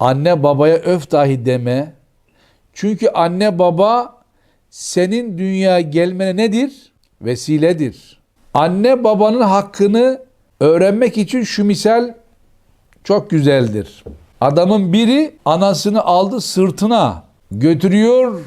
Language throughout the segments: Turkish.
Anne babaya öf dahi deme. Çünkü anne baba senin dünyaya gelmene nedir? Vesiledir. Anne babanın hakkını öğrenmek için şu misal çok güzeldir. Adamın biri anasını aldı sırtına götürüyor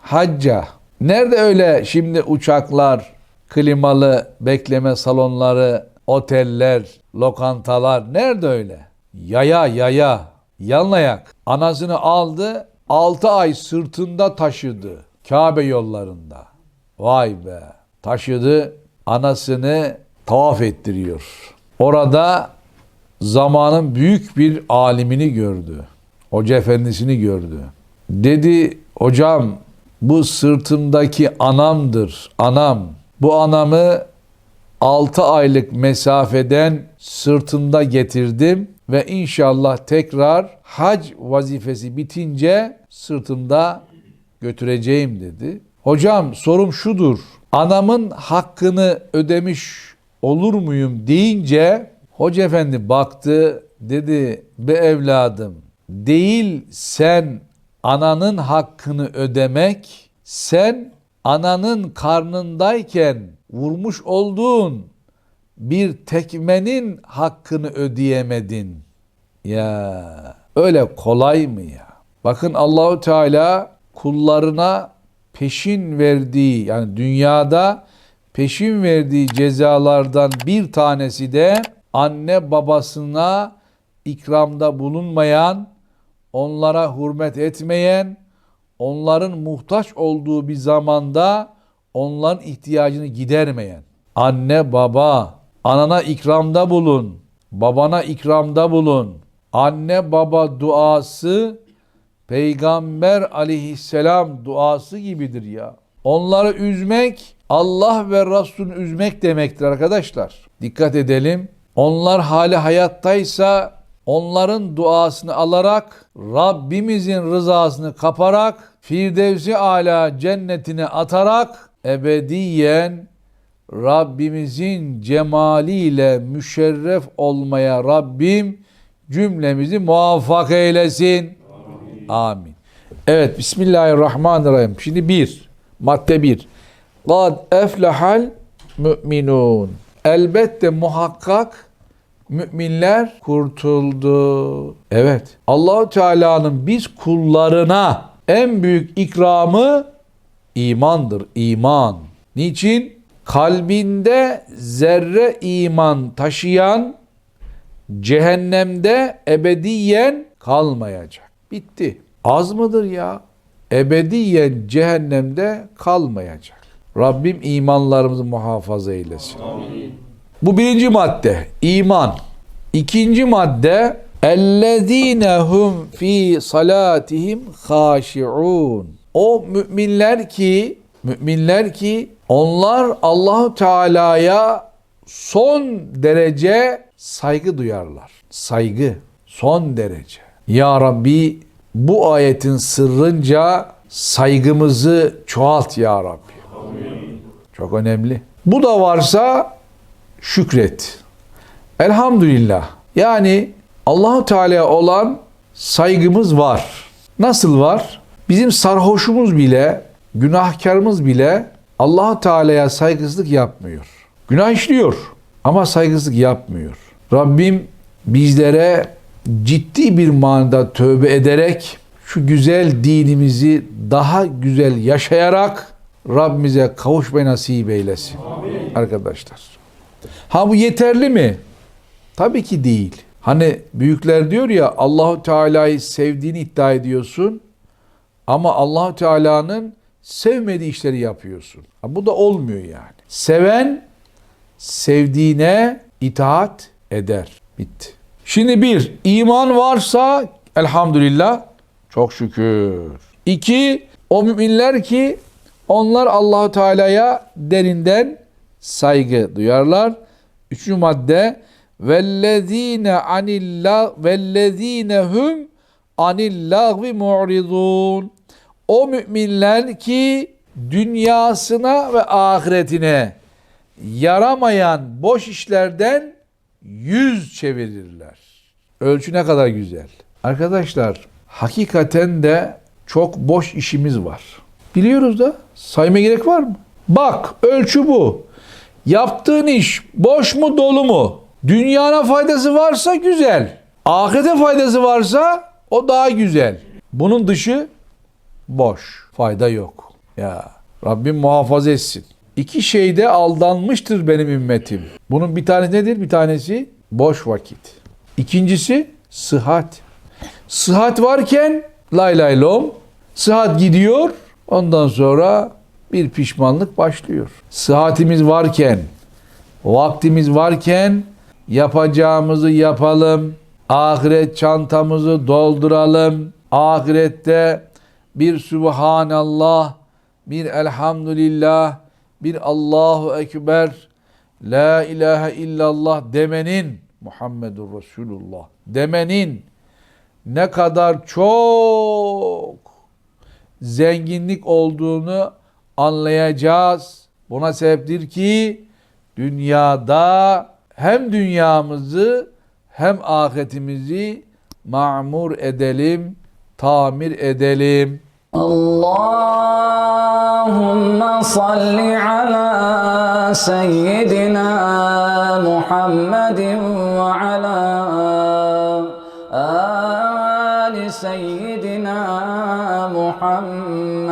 hacca. Nerede öyle şimdi uçaklar, klimalı bekleme salonları, oteller, lokantalar nerede öyle? Yaya yaya, yanlayak. Anasını aldı, 6 ay sırtında taşıdı Kabe yollarında. Vay be. Taşıdı, anasını tavaf ettiriyor. Orada zamanın büyük bir alimini gördü. Hoca efendisini gördü. Dedi hocam bu sırtımdaki anamdır. Anam. Bu anamı 6 aylık mesafeden sırtımda getirdim ve inşallah tekrar hac vazifesi bitince sırtımda götüreceğim dedi. Hocam sorum şudur. Anamın hakkını ödemiş olur muyum deyince hoca efendi baktı dedi be evladım değil sen ananın hakkını ödemek sen ananın karnındayken vurmuş olduğun bir tekmenin hakkını ödeyemedin. Ya öyle kolay mı ya? Bakın Allahu Teala kullarına peşin verdiği yani dünyada peşin verdiği cezalardan bir tanesi de anne babasına ikramda bulunmayan, onlara hürmet etmeyen, onların muhtaç olduğu bir zamanda onların ihtiyacını gidermeyen. Anne baba, anana ikramda bulun, babana ikramda bulun. Anne baba duası Peygamber aleyhisselam duası gibidir ya. Onları üzmek Allah ve Resul'ü üzmek demektir arkadaşlar. Dikkat edelim. Onlar hali hayattaysa onların duasını alarak Rabbimizin rızasını kaparak Firdevsi ala cennetine atarak ebediyen Rabbimizin cemaliyle müşerref olmaya Rabbim cümlemizi muvaffak eylesin. Amin. Evet Bismillahirrahmanirrahim. Şimdi bir. Madde bir. Kad eflehal müminun. Elbette muhakkak müminler kurtuldu. Evet. Allahu Teala'nın biz kullarına en büyük ikramı imandır. İman. Niçin? kalbinde zerre iman taşıyan cehennemde ebediyen kalmayacak. Bitti. Az mıdır ya? Ebediyen cehennemde kalmayacak. Rabbim imanlarımızı muhafaza eylesin. Amin. Bu birinci madde iman. İkinci madde ellezine hum fi salatihim haşiun. O müminler ki müminler ki onlar Allahu Teala'ya son derece saygı duyarlar. Saygı son derece. Ya Rabbi bu ayetin sırrınca saygımızı çoğalt ya Rabbi. Çok önemli. Bu da varsa şükret. Elhamdülillah. Yani Allahu Teala olan saygımız var. Nasıl var? Bizim sarhoşumuz bile, günahkarımız bile Allahu Teala'ya saygısızlık yapmıyor. Günah işliyor ama saygısızlık yapmıyor. Rabbim bizlere ciddi bir manada tövbe ederek şu güzel dinimizi daha güzel yaşayarak Rabbimize kavuşmayı nasip eylesin. Amin. Arkadaşlar. Ha bu yeterli mi? Tabii ki değil. Hani büyükler diyor ya Allahu Teala'yı sevdiğini iddia ediyorsun ama Allahu Teala'nın sevmediği işleri yapıyorsun. Ha, bu da olmuyor yani. Seven sevdiğine itaat eder. Bitti. Şimdi bir, iman varsa elhamdülillah çok şükür. İki, o müminler ki onlar Allahu Teala'ya derinden saygı duyarlar. Üçüncü madde vellezine anillah vellezine hum anillahvi mu'ridun. O müminler ki dünyasına ve ahiretine yaramayan boş işlerden yüz çevirirler. Ölçü ne kadar güzel. Arkadaşlar hakikaten de çok boş işimiz var. Biliyoruz da sayma gerek var mı? Bak ölçü bu. Yaptığın iş boş mu dolu mu? Dünyana faydası varsa güzel. Ahirete faydası varsa o daha güzel. Bunun dışı boş. Fayda yok. Ya Rabbim muhafaza etsin. İki şeyde aldanmıştır benim ümmetim. Bunun bir tanesi nedir? Bir tanesi boş vakit. İkincisi sıhhat. Sıhhat varken lay lay lom. Sıhhat gidiyor. Ondan sonra bir pişmanlık başlıyor. Sıhhatimiz varken, vaktimiz varken yapacağımızı yapalım. Ahiret çantamızı dolduralım. Ahirette bir Subhanallah, bir Elhamdülillah, bir Allahu Ekber, La ilahe illallah demenin Muhammedur Resulullah demenin ne kadar çok zenginlik olduğunu anlayacağız. Buna sebeptir ki dünyada hem dünyamızı hem ahiretimizi mamur edelim, tamir edelim. Allahümme salli ala seyyidina Muhammedin ve ala ali seyyidina Muhammed